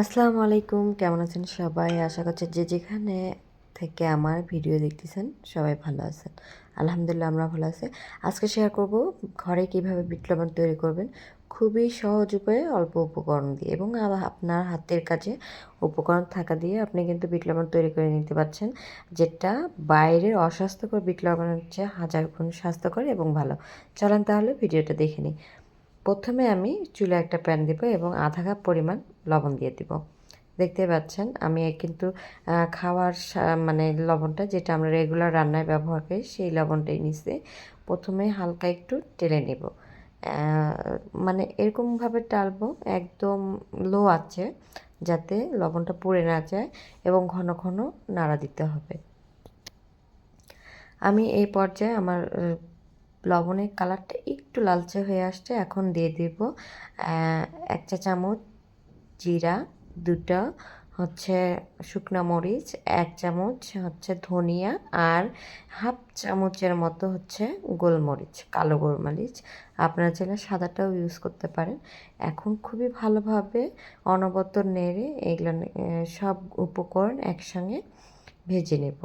আসসালামু আলাইকুম, কেমন আছেন সবাই? আশা করছি যে যেখানে থেকে আমার ভিডিও দেখতেছেন, সবাই ভালো আছেন। আলহামদুলিল্লাহ, আমরা ভালো আছি। আজকে শেয়ার করব ঘরে কীভাবে বিট লবণ তৈরি করবেন। খুবই সহজ উপায়ে অল্প উপকরণ দিয়ে এবং আপনার হাতের কাজে উপকরণ থাকা দিয়ে আপনি কিন্তু বিট তৈরি করে নিতে পারছেন, যেটা বাইরের অস্বাস্থ্যকর বিট হচ্ছে হাজার গুণ স্বাস্থ্যকর এবং ভালো। চলেন তাহলে ভিডিওটা দেখে নিই। প্রথমে আমি চুলে একটা প্যান দিব এবং আধা কাপ পরিমাণ লবণ দিয়ে দিব। দেখতে পাচ্ছেন, আমি কিন্তু খাওয়ার মানে লবণটা যেটা আমরা রেগুলার রান্নায় ব্যবহার করি, সেই লবণটাই নিচে প্রথমে হালকা একটু টেলে নেব। মানে এরকমভাবে টালবো, একদম লো আছে যাতে লবণটা পুড়ে না যায় এবং ঘন ঘন নাড়া দিতে হবে। আমি এই পর্যায়ে আমার লবণের কালারটা একটু লালচে হয়ে আসছে, এখন দিয়ে দিব এক চা চামচ জিরা, দুটো হচ্ছে শুকনো মরিচ, এক চামচ হচ্ছে ধনিয়া আর হাফ চামচের মতো হচ্ছে গোলমরিচ, কালো গোলমরিচ। আপনারা চাইলে সাদাটাও ইউজ করতে পারেন। এখন খুবই ভালোভাবে অনবত নেড়ে এগুলো সব উপকরণ একসঙ্গে ভেজে নেব।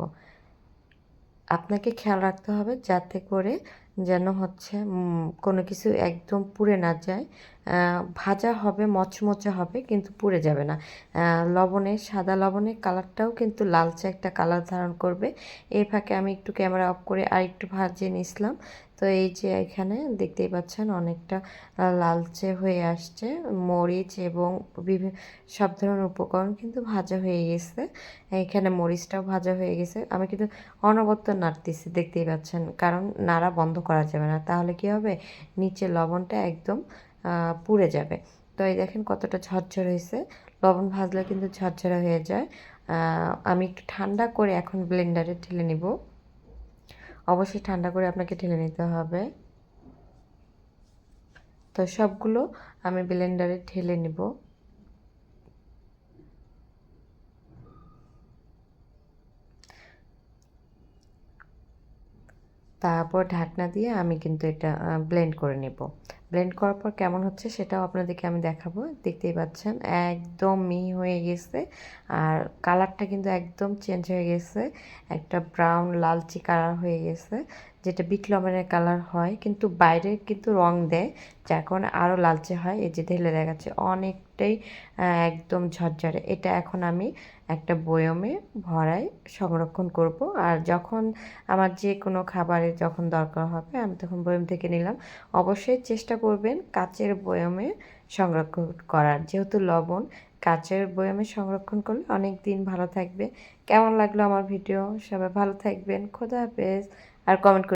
আপনাকে খেয়াল রাখতে হবে যাতে করে যেন হচ্ছে কোনো কিছু একদম পুড়ে না যায়। ভাজা হবে, মচমচে হবে, কিন্তু পুড়ে যাবে না। লবণে সাদা লবণের কালারটাও কিন্তু লালচে একটা কালার ধারণ করবে। এই ফাঁকে আমি একটু ক্যামেরা অফ করে আর একটু ভাজিয়ে নিয়েছিলাম। তো এই যে এখানে দেখতেই পাচ্ছেন অনেকটা লালচে হয়ে আসছে। মরিচ এবং বিভিন্ন সব ধরনের উপকরণ কিন্তু ভাজা হয়ে গেছে। এখানে মরিচটাও ভাজা হয়ে গেছে। আমি কিন্তু অনবদ্য নাড়তেছি, দেখতেই পাচ্ছেন। কারণ নাড়া বন্ধ করা যাবে না। তাহলে কি হবে? নিচে লবণটা একদম পুড়ে যাবে। তো এই দেখেন কতটা ঝরঝর হয়েছে। লবণ ভাজলে কিন্তু ঝরঝরা হয়ে যায়। আমি একটু ঠান্ডা করে এখন ব্লেন্ডারে ঠেলে নিব। অবশ্যই ঠান্ডা করে আপনাকে ঠেলে নিতে হবে। তো সবগুলো আমি ব্লেন্ডারে ঠেলে নিব। তারপর ঢাকনা দিয়ে আমি কিন্তু এটা ব্লেন্ড করে নেব। ব্লেন্ড করার পর কেমন হচ্ছে সেটাও আপনাদেরকে আমি দেখাবো। দেখতেই পাচ্ছেন, একদম মিহি হয়ে গেছে আর কালারটা কিন্তু একদম চেঞ্জ হয়ে গেছে। একটা ব্রাউন লালচি কালার হয়ে গেছে। যেটা বিট কালার হয়, কিন্তু বাইরে কিন্তু রং দেয়, যার কারণে আরও লালচে হয়। এই যে ঢেলে দেখাচ্ছে অনেকটাই একদম ঝরঝরে। এটা এখন আমি একটা বয়মে ভরাই সংরক্ষণ করব। আর যখন আমার যে কোনো খাবারে যখন দরকার হবে, আমি তখন বয়ম থেকে নিলাম। অবশ্যই চেষ্টা করবেন কাচের বয়মে সংরক্ষণ করার। যেহেতু লবণ, কাচের বয়ামে সংরক্ষণ করলে অনেক দিন ভালো থাকবে। কেমন লাগল আমার ভিডিও? সবাই ভালো থাকবেন। খোদা হাফেজ। আর কমেন্ট